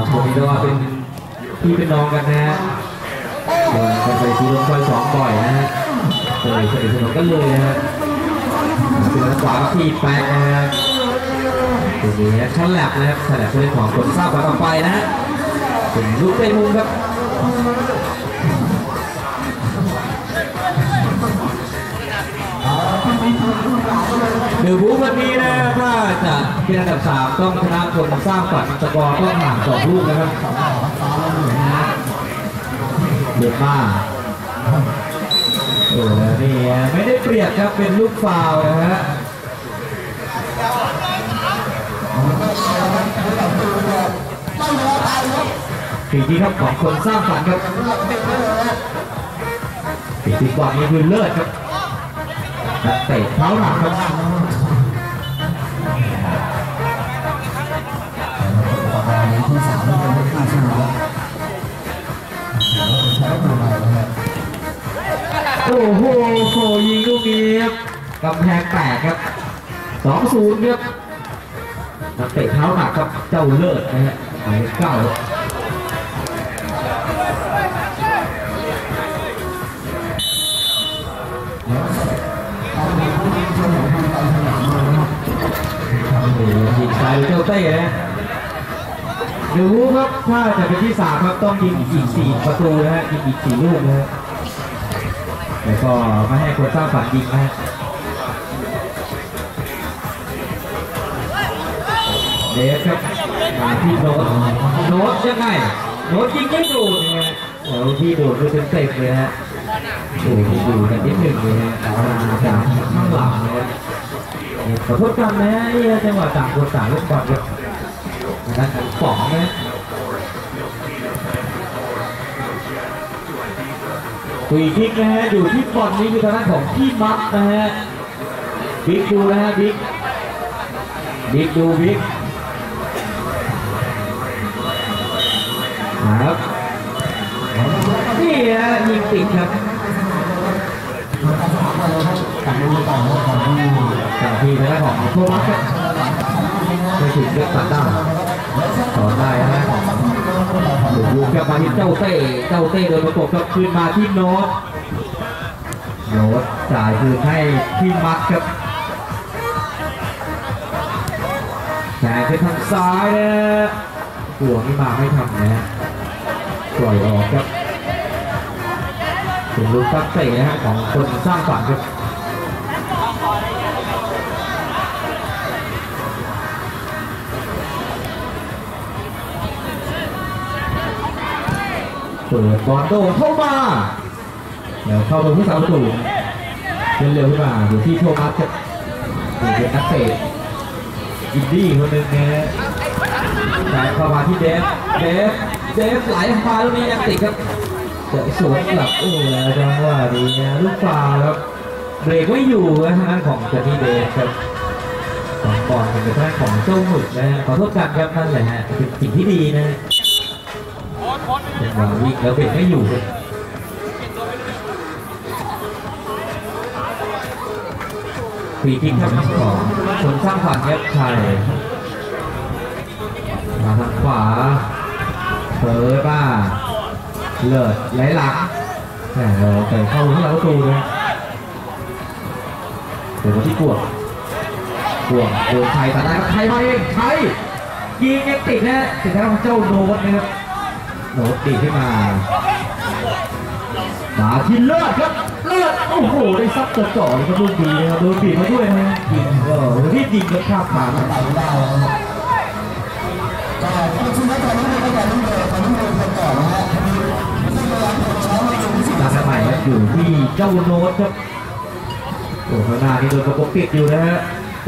องคนนี้ก็ว่าเป็นพี่เป็นน้องกันนะฮะเดินกันไปทีลงซอยสองบ่อยนะฮะเลยสนิทสนมกันเลยนะฮะเสือขวาขี่ไปะนะฮะตัวนี้ชั้นแลบนะครับชั้นแลบเป็นของคนทราบกันต่อไปนะฮะเป็นลูกเตะมุมครับ เดือบูวันนี้นะถ้าจะเป็นอันดับสามต้องชนะคนสร้างฝันสกอร์ต้องห่างสองลูกนะครับเดือดมากโอ้นี่ไม่ได้เปรียบครับเป็นลูกฟาวนะฮะสิ่งที่ครับของคนสร้างฝันครับสิ่งที่กว่านี้คือเลิศครับ นักเตะเท้าหนักครับที่สามนี่เป็นห้าชั่วโมงแล้วใช้ตัวใหม่แล้วโอ้โหโฟยิงลูกนี้ครับกำแพงแตกครับสองศูนย์ครับนักเตะเท้าหนักครับเจ้าเลิศนะฮะหมายเลขเก้าายเจ้าเต้นะดูครับถ้าจะเป็นที่สามครับต้องยิงอีกสี่ประตูนะฮะยิงอีกสี่ลูกนะฮะแล้วก็ไม่ให้คนสร้างฝันยิงนะฮะเดฟครับมาที่โน้ตโน้ตยังไงโน้ตยิงไม่ดูนะฮะแล้วที่โดดคือเป็เต็มเลยฮะโอ้โหดูกันนิดหนึ่งเลยฮะมาจากข้างหลังนะฮะ ขอโทษกันนะนี่จังหวะต่างคนต่างเล่นบอลครับทางด้นของป๋องนะฟรีคิกนะฮะอยู่ที่บอลนี้คือทางด้านของพี่มักนะฮะบิ๊กดูนะฮะบิ๊กบิ๊กดูบิ๊กครับนี่ฮะยิงติดครับ การดูต่อของที่จากทีทางด้านของโทมัสครับไม่ถึงเลือกตัดด้ต่อได้นะฮะดูดูกลับมาที่เจ้าเต้เจ้าเต้โดนประกบกับคืนมาที่โน้ตโน้ตจ่ายคืนให้พี่มัดครับแขนไปทางซ้ายนะหัวนี่มาไม่ทำนะปล่อยออกครับเป็นลูกตักเตะนะฮะของคนสร้างฝันครับ เปิดบอลโดเข้ามาเดี๋ยวเข้าไปผู้สาวประตูเร็วขึ้นมาอยู่ที่โทมัสครับเป็นนักเตะอินดี้คนหนึ่งนะฮะแต่เข้ามาที่เดฟเดฟเดฟไหลมาลูกนี้ยังติดครับเจะสวนกลับโอ้แล้วจังหวะดีนะลูกฟาวครับเบรกไม่อยู่นะฮะของเจนนี่เดฟครับของก่อนเป็นทางของเจ้าหมึกนะฮะขอโทษกันครับนั่นแหละฮะเป็นสิ่งที่ดีนะ จังหวะวิ่งแล้วเบรกไม่อยู่ครับฟรีคิกครับของคนสร้างฝันครับไทยมาทางขวาเปิดมาเลิศไหลหลังแหมเราเตะเข้าที่เราตูเลยเดี๋ยวมาที่กวงกวงโดนไทยตัดได้ครับไทยมาเองไทยยิงยังติดนะติดทางของเจ้าโน้ตนะครับ โน้ตตีขึ้นมามาที่เลิศครับเลิศโอ้โหได้ซับตัวจ่อเลยครับลูกดีนะครับโดนบีมาด้วยนะยิงก็รีบยิงแล้วข้ามผ่าไปได้แล้วนะครับก็จริงๆแล้วตอนนี้เราก็ยังต้องเดินตอนนี้เดินคนก่อนนะฮะซึ่งเวลาผมช้อนมาอยู่ที่ดาสมัยครับอยู่ที่เจ้าโน้ตครับโอ้ข้างหน้านี่โดนประกบติดอยู่นะฮะ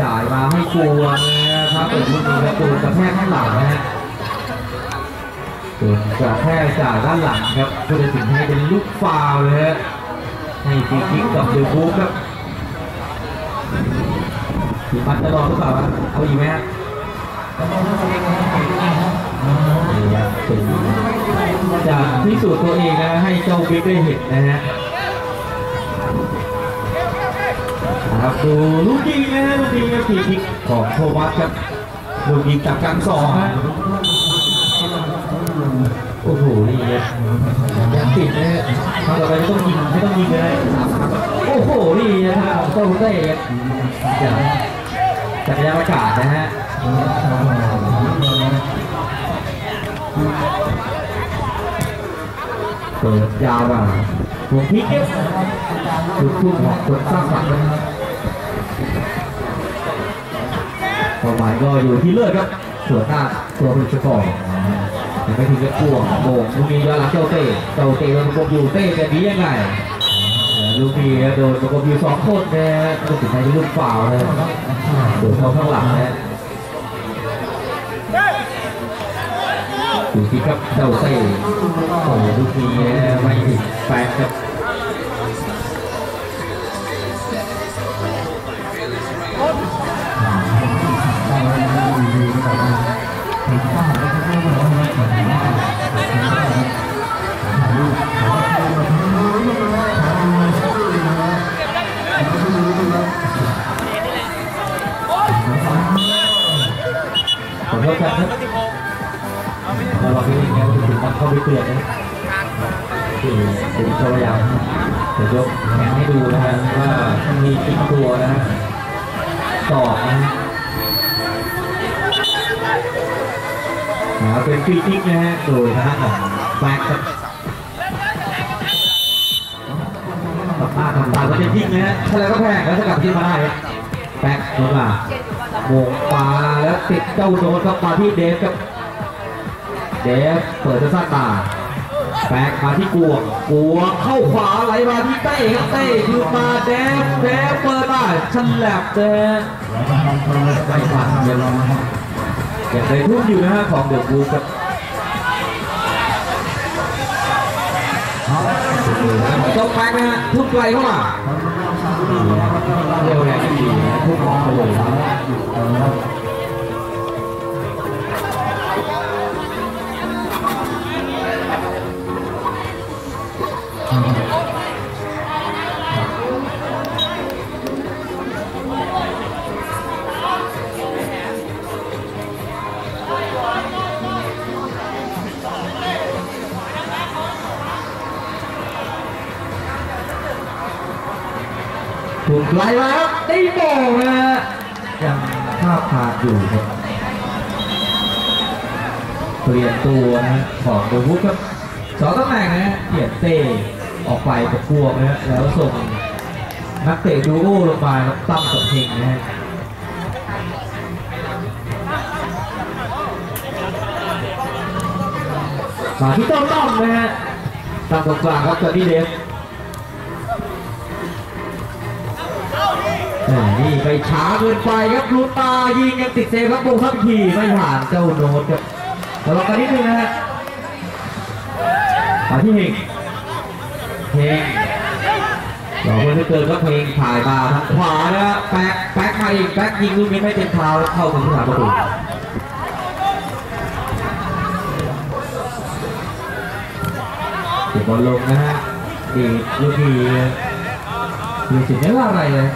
จ่ายมาให้กวนะครับเปิดลูกนี้ครับตูนกระแทกข้างหลังนะฮะ ตูนกระแทกจากด้านหลังครับเพื่อจะถึงให้เป็นลูกฟาวเลยฮะให้ฟรีคิกกับเดอะบูครับทีมันจะรอหรือเปล่าครับเอาอีกไหมฮะจะพิสูจน์ตัวเองนะให้เจ้าบิ๊กได้เห็นนะฮะนะครับดูลูกยิงนะฮะลูกยิงครับทีคิกของโทมัสครับลูกยิงจากกลางสองฮะ โอ้โหนะฮะครั้งต่อไปไม่ต้องยิงไม่ต้องยิงเลยโอ้โห นี่นะครับของโต้เต้จักรยานอากาศนะฮะเปิดยาวอะหัวพลิกครับจุดทุ่มของคนสร้างสรรค์นะครับเป้าหมายก็อยู่ที่เลือดครับส่วนหน้าตัวผลิตก่อนยัง ไม่ถึงจะพ่วงโมงลูกนี้ย้อนหลังเจ้าเต้เจ้าเต้โดนประกบอยู่เต้จะดียังไงลูกนี้โดนประกบอยู่สองคนนะฮะลูกสุดท้ายเป็นลูกฝ่าวนะโดนเข้าข้างหลังนะดูที่ครับเจ้าเต้โอ้ลูกนี้ไม่ถึงแปดครับ ขอโทษครับเราลองไปเองนะถึงมันเข้าไปเตือนนะคือผมจะพยายามจะยวยกแขนให้ดูนะฮะว่ามีติดตัวนะฮะต่อนะฮะเป็นฟรีคิกนะฮะโดยทางด้านของแบ็คครับป้าทำตาก็เป็นยิงนะฮะแล้วก็แพ้แล้วจะกลับที่มาได้แบ็คโดนมา โมงปาแล้วติดเจ้าโดนครับมาที่เดฟครับ เดฟเปิดจะสั้นมาแบกมาที่กวงกวงเข้าขวาไหลมาที่เต้ครับเต้คืนมาเดฟเดฟเปิดมาชันแหลบเดฟไม่ผ่านยังยังได้ทุ่มอยู่นะฮะของเดือะบูครับ ต้องแบกนะฮะทุ่มไกลเข้ามาเร็วแรงดีนะทุ่มองไปเลยครับ ถูกไล่มาครับตีโป่งนะฮะยังภาพขาดอยู่ครับเปลี่ยนตัวนะของโดวุฒครับสองตำแหน่งนะเปลี่ยนเต้ออกไปกับพวกนะแล้วส่งนักเตะดูโอลงมาครับตั้มกับเฮงนะฮะมาที่ต้อมต้อมนะฮะตั้งตรงกลางครับจอร์ดี้เดฟ นี่ไปช้าเกินไปครับลูตายิงยังติดเซฟครับโบครับทีไม่ผ่านเจ้าโน้ตครับทะเลาะกันนิดนึงนะฮะมาที่เฮงเฮงหลอกเพื่อนที่เกินก็เพลงถ่ายมาทางขวานะแป๊กแป๊กมาอีกแป๊กยิงลูกนี้ไม่เต็มเท้าเข้าถึงสนามประตูเก็บบอลลงนะฮะดีลูกนี้ดูสิไม่ว่าอะไรเลย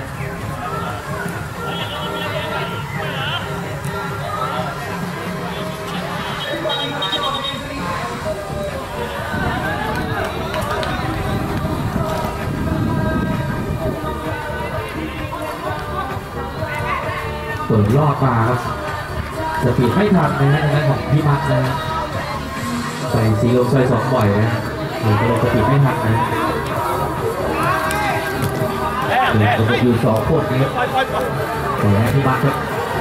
อดมาครับสปีดไม่ทันนะฮะทางด้านของพี่มัดนะฮะใส่สีลงใส่สองบ่อยนะหรือก็เลยสปีดไม่ทันนะเดี๋ยวก็อยู่สองคนนี้ครับแต่พี่มัดครับ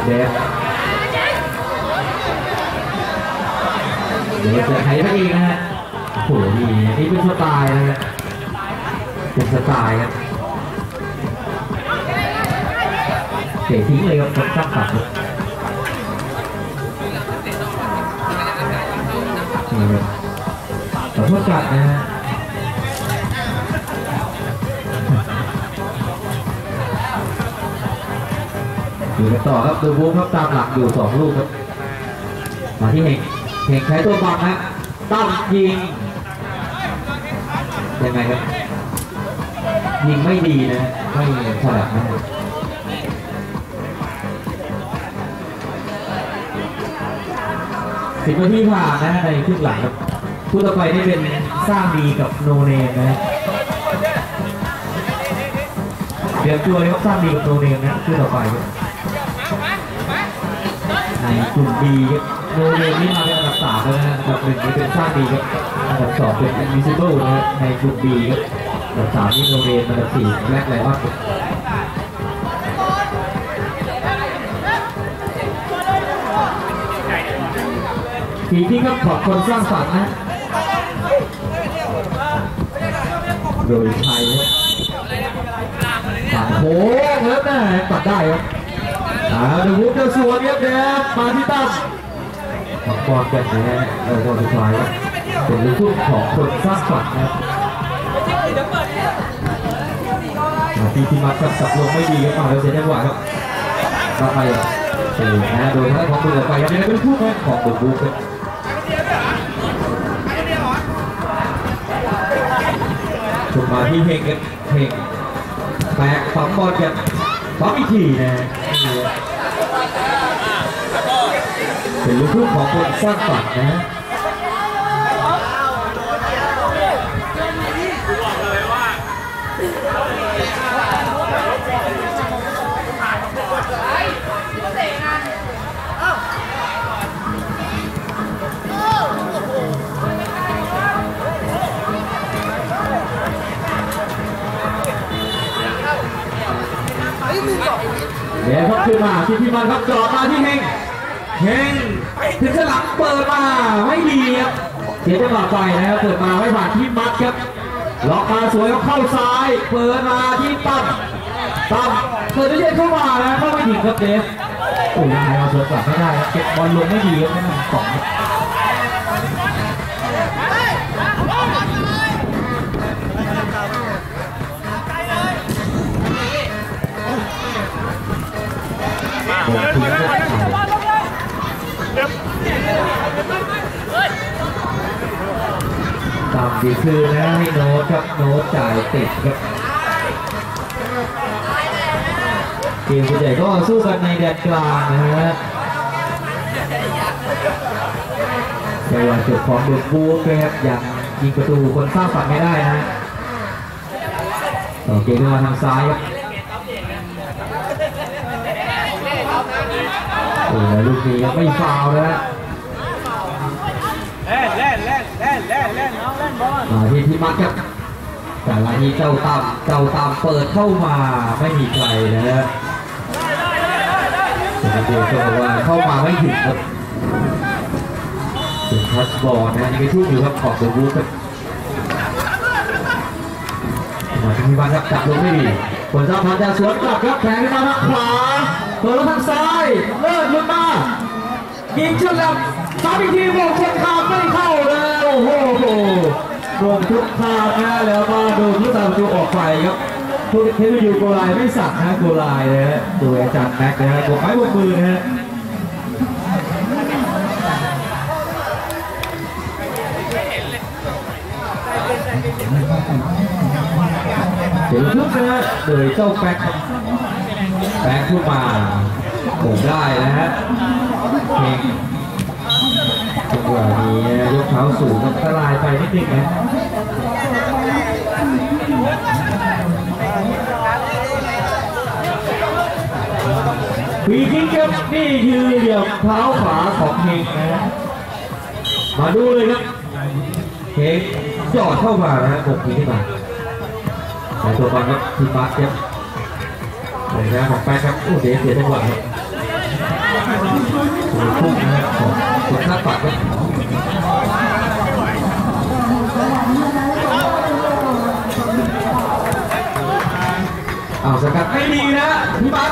เดฟเดี๋ยวจะให้พระเองนะฮะโอ้โหนี่นี่เป็นสไตล์นะฮะเป็นสไตล์ครับ ตะทิ้งเลยครับคนสร้างสรรค์นี่ครับขอโทษจัดนะฮะอยู่กันต่อครับดูบูครับตามหลักอยู่สองลูกครับมาที่เฮงเฮงใช้ตัวบังนะตั้มยิงยังไงครับยิงไม่ดีนะไม่ฉลับนะ สิบนาทีผ่านนะในครึ่งหลังครับคู่ต่อไปนี่เป็นสร้างดีกับโนเนมนะเดี๋ยวตัวเลยครับสร้างดีกับโนเนมนะคู่ต่อไปครับในกลุ่มดีครับโนเนมนี่มาเป็นอันดับสามแล้วนะอันดับหนึ่งนี่เป็นสร้างดีครับอันดับสองเป็น invisible นะฮะในกลุ่มดีครับอันดับสามนี่โนเนมอันดับสี่แรกไลออ สีที่ครับขอบคนสร้างสรรค์นะโดยไทยครับตัดโค้งแล้วนะตัดได้ครับอ่าดูวุฒิจะสวนครับแดงมาที่ตั้มของบอลกันนะฮะเออบอลสุดท้ายครับเป็นลูกทุ่งของคนสร้างฝันนะครับมาที่ที่มัดครับสับลงไม่ดีครับมาแล้วเสียจังหวะครับต่อไปออนะโดยทางของมือออกไปครับนี่เป็นคู่แรกของเดอะบุ๊กครับ ถูกมาที่เฮงครับเฮงแบกฝังบอลกันฝังอีกทีนะเป็นลูกทุ่งของคนสร้างฝันนะ เดี๋ยวครับขึ้นมาที่พี่มันครับจอดมาที่เฮงเฮงถึงฉลับเปิดมาไม่ดีครับเสียจังหวะไปนะครับเปิดมาไม่ผ่านที่มัดครับล็อกมาสวยครับเข้าซ้าย เปิดมาที่ตั้มตั้มเปิดได้เย็นเข้ามานะเข้าไม่ถึงครับเดฟโอ้ยยังไงเอาสวนกลับไม่ได้ครับเก็บบอลลงไม่ดีครับไม่นำสอง ตามดีคือนะให้โน้ตครับโน้ตจ่ายติดครับเกมส่วนใหญ่ก็สู้กันในแดนกลางนะฮะแต่ว่าจุดของเดือดบูฟนะครับยังยิงประตูคนสร้างฝันไม่ได้นะต่อเกมขึ้นมาทางซ้ายครับ อ้ยลูกนี้ไม่ฟาวล์นะฮะเล่นเล่นเล่นเล่นเล่นเล่นน้องเล่นบอลมาที่พิมัดครับแต่ละทีเจ้าตามเจ้าตามเปิดเข้ามาไม่มีใครนะฮะเดี๋ยวก็บอกว่าเข้ามาไม่ถึงครับเป็นทัชบอลนะยังไปทุ่มอยู่ครับขอบเดอะบูครับมาที่พิมัดครับจับลงไม่ดี ผลสะพานจะสวนกลับครับแทงขึ้นมาทางขวาเปิดมาทางซ้ายเลิศลุดมายิงฉลับซ้ำอีกทีวงเช็คคาไม่เข้าแล้วโอ้โหวงทุกคามนะแล้วก็ดูผู้ตามดูออกไปครับผู้เทนอยู่โกลายไม่สั่งนะโกลายนะฮะโดยอาจารย์แม็กนะฮะบวกไม้บวกมือนะฮะ เดี๋ยวลุกนะฮะโดยเจ้าแป๊กแป๊กขึ้นมาผมได้นะฮะเพลงจังหวะนี้ยกเท้าสูงกับตะลายไปนิดนึงนะฟีคิกครับนี่คือเหลี่ยมเท้าขวาของเพลงนะมาดูเลยครับเพลงยอดเข้ามานะฮะกดทีขึ้นมา แต่ตัวบอลครับทีบัสครับเลยนะของแป๊กครับโอ้เสียเสียจังหวะครับพุ่งนะครับของคนคาดฝันครับเอาสกัดไม่ดีนะพี่บัส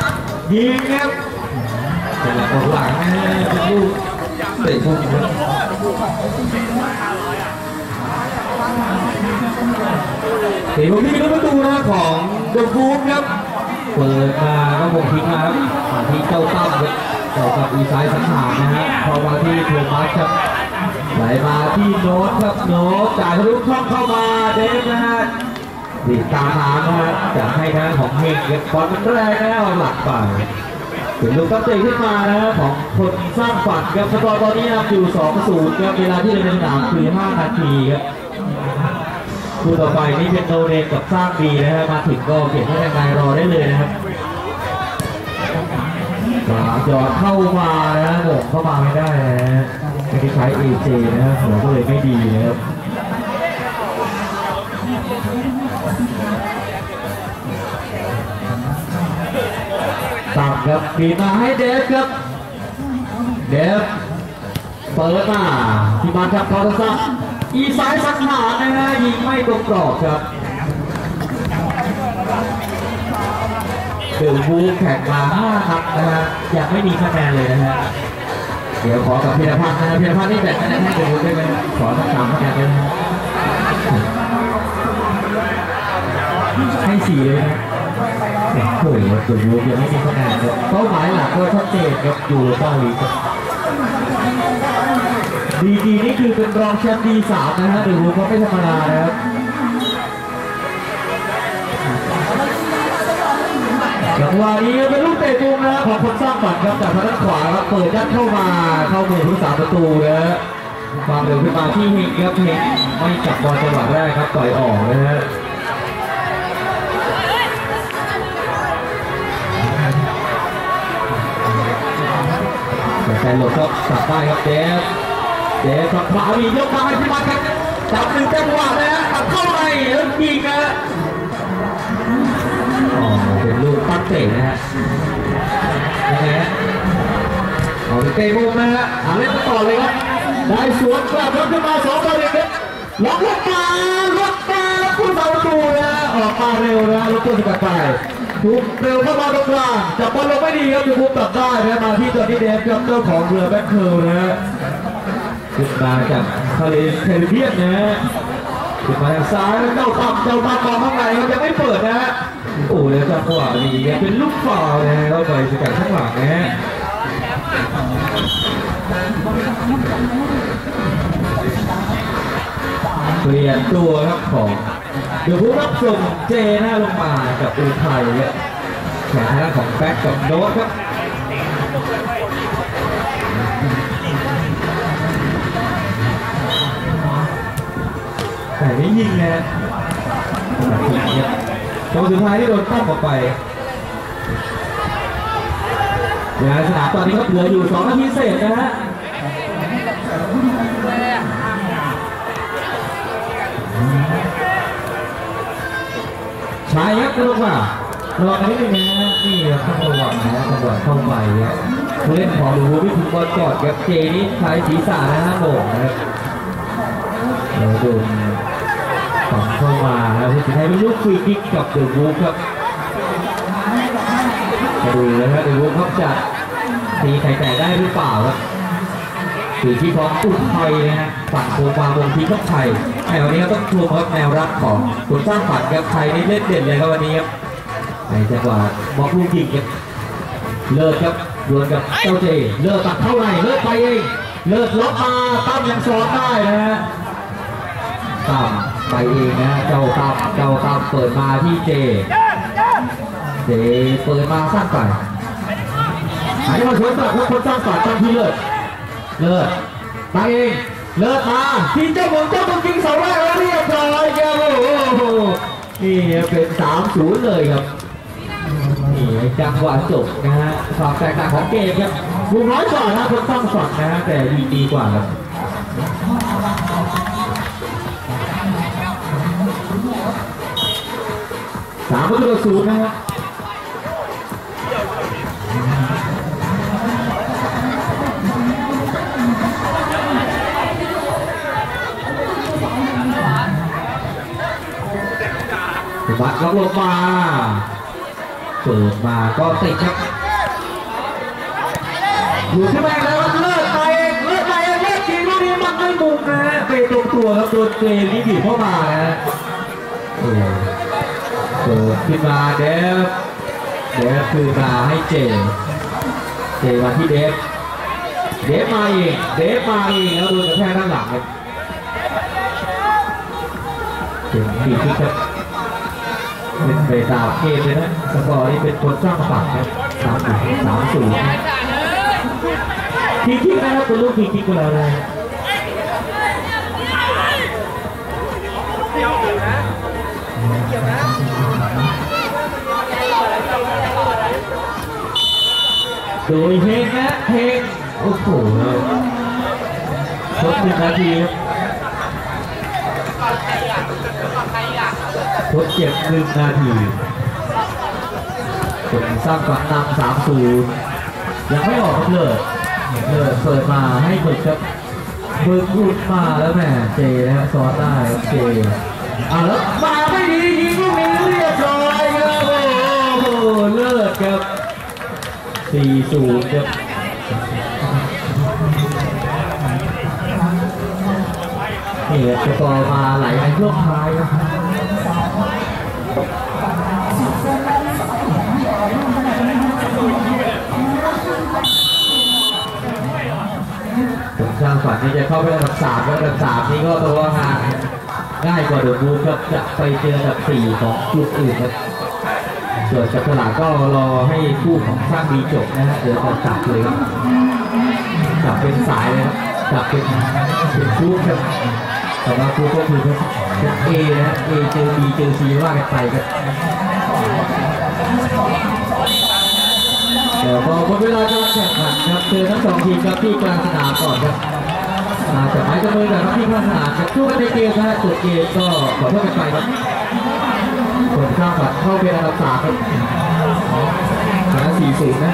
ยิงครับแต่ละออกหลังนะฮะเป็นลูกเตะพุ่งครับ เตะพุ่งที่เป็นประตูนะของเดอะบูมครับเปิดมาก็วงทิ้งมาครับมาที่เจ้าตั้มครับต่อกับอีซ้ายสังหารนะฮะพอมาที่โทมัสครับไหลมาที่โน้ตครับโน้ตจ่ายทะลุช่องเข้ามาเดฟนะฮะดีดตามน้ำนะฮะจะให้ทางของเฮงเก็บบอลมันแรกแล้วหลักไปเป็นลูกตั้งเตะขึ้นมานะครับของคนสร้างฝันครับสกอร์ตอนนี้นำอยู่2-0ครับเวลาที่เราในสนามคือ 5 นาทีครับ คู่ต่อไปนี่เป็นโนเนมกับสร้างดีนะฮะมาถึงก็เขียนให้ทางนายรอได้เลยนะครับขวาจอดเข้ามานะหม่งเข้ามาไม่ได้นะฮะไม่ได้ใช้เอเจนะครับหัวก็เลยไม่ดีนะครับตับครับปีมาให้เดฟครับ เดฟเปิดมาที่มาครับพอลซัก อีสายสังหารนะฮะยิงไม่ตรงกรอบครับเดือวูแข่งมา5นัดนะฮะยังไม่มีคะแนนเลยนะฮะเดี๋ยวขอกับพีรพันธ์นะพีรพันธ์นี่แบ่งคะแนนให้เดือวูได้ไหมขอสักสามคะแนนได้ไหมให้สี่เลยนะโอ้โหตัวยูยังไม่มีคะแนนครับเป้าหมายหลักก็ชัดเจนครับอยู่เป้ลีก ดีดีนี่คือเป็นรองแชมป์ดีสามนะฮะเดี๋ยวรู้เขาไม่ธรรมดานะครับจังหวะนี้เป็นลูกเตะมุมนะของคนสร้างฝันครับจากทางด้านขวาครับเปิดยัดเข้ามาเข้ามือผู้สาประตูนะฮะความเร็วขึ้นมาที่เฮงครับเฮงไม่จับบอลจังหวะแรกครับต่อยออกนะฮะแต่หลบก็ตัดได้ครับเดฟ เดฟกับขวามียกมาให้พิมัติครับจับหนึ่งจังหวะเลยฮะตัดเข้าไปแล้วยิงนะอ๋อเป็นลูกตั้งเตะนะฮะยังไงฮะเอาเตะมุมนะฮะหาเล่นต่อเลยครับได้สวนกลับรถขึ้นมาสองต่อหนึ่งครับล็อกลงมาล็อกมาผู้สาประตูนะออกมาเร็วนะรถตัวสกัดไปทุกเร็วเข้ามาตรงกลางจับบอลลงไม่ดีครับอยู่มุมตัดได้นะมาที่จอร์ดี้เดฟครับเจ้าของเรือแบ็คเคิลนะฮะ ขึ้นมาจากทะเลแคริบเบียนนะฮะขึ้นมาทางซ้ายแล้วเจ้าตับเจ้าตับมองข้างในครับยังไม่เปิดนะฮะโอ้แล้วจังหวะนี้เป็นลูกฟาวนะฮะเข้าไปสกัดข้างหลังนะฮะเปลี่ยนตัวครับของเดี๋ยวผู้รับส่งเจหน้าลงมากับอูไทยครับแขนหน้าของแบ็คกับโน้ตครับ แต่ไม่ยิงนะตรงสุดท้ายที่โดนตั้มออกไปเวลาสนามตอนนี้ก็เหลืออยู่2นาทีเศษนะฮะชายครับกระโดดมาระวังนิดนึงนะนี่ต้องระวังนะจังหวะเข้าไปครับผู้เล่นของดูวิถึงบอลกอนครับเจนี่ใช้ศีรษะนะฮะโบ่งนะครับแล้วโด ฝั่งเข้ามาแล้วผู้สุดท้ายเป็นลูกฟรีคิกกับเดอะวูฟครับมาดูนะครับเดอะวูฟครับจะตีไข่แตกได้หรือเปล่าครับถือที่ของอุทัยนะฮะฝั่งโคฟาวงทีมไทยในวันนี้ก็ต้องชมครับแนวรับของคุณสร้างฝันครับไทยนี่เล่นเด่นเลยครับวันนี้ครับในจังหวะบอกลูกยิงครับเลิศครับดวลกับเจ้าเจเลิศตัดเท่าไหร่เลิศไปเองเลิศล็อกมาตั้มยังซ้อนได้นะฮะตั้ม ไปเองนะเจ้าตั้มเจ้าตั้มเปิดมาที่เจ เจเปิดมาสร้างไปอันนี้มาชวนตัดครับคนสร้างฝันตั้งที่เลิศเลิศไปเองเลิศมาทีมเจ้าหมเจ้าตัวจริงเสาแรกแล้วเรียบร้อยครับโอ้โหนี่เป็นสามศูนย์เลยครับนี่จังหวะจบนะฮะความแตกต่างของเกมครับวงน้อยกว่านะคนต้องฝักนะฮะแต่ดีดีกว่าครับ สามประตูต่อศูนย์นะฮะบัตรลงมาเปิดมาก็ติดครับอยู่ที่แม่แล้วเลิศไปเองเลิศไปเองเลิศจริงลูกนี้มันไม่มุมนะฮะไปตรงตัวครับโดนเจนี่บีบเข้ามานะฮะ เปิดขึ้นมาเดฟเดฟคือมาให้เจ เจมาที่เดฟเดฟมาเองเดฟมาเองแล้วโดนกระแทกด้านหลังครับเจบีบที่ครับเป็นไปตาเกมเลยนะสกอร์นี่เป็นคนสร้างฝันครับสามศูนย์สามศูนย์ทีคิกนะครับเป็นลูกทีคิกกูแล้วนะ โดยเฮงนะเฮงโอ้โหครบหนึ่งนาทีครับทดเจ็บหนึ่งนาทีเป็นสร้างฝันนำสามศูนย์ยังไม่ออกครับเลิศเลิศเปิดมาให้เบิกครับเบิกหลุดมาแล้วแม่เจนะฮะซอสได้ครับเจอ่าแล้วมาไม่ดี ยิงลูกนี้เรียบร้อยครับโอ้โหเลิศครับสี่ศูนย์ครับนี่ครับจะต่อมาไหลในช่วงท้ายครับผมสร้างฝันที่จะเข้าไปอันดับสามแล้วอันดับสามนี้ก็ตัวว่าห่าง ง่ายกว่าเดอะบูครับจะไปเจออับสี่ของกลุ่มอื่นครับส่วนจับฉลากก็รอให้คู่ของสร้างดีจบนะฮะเดี๋ยวจะจับเลยครับจับเป็นสายเลยครับจับเป็นเป็นคู่ครับแต่ว่าคู่ก็คือเป็นเอนะฮะเอเจอบีเจอซีว่ากันไปครับเดี๋ยวพอหมดเวลาการแข่งขันครับเจอทั้งสองทีมครับที่กลางสนามก่อนครับ มาจากไม้กับมือกับบที่ข้างสนามครับสู้กันในเกมนะฮะจบเกมก็ขอโทษกันไปครับผลข้ามฝันเข้าเป็นอันดับสามครับชนะสี่ศูนย์นะ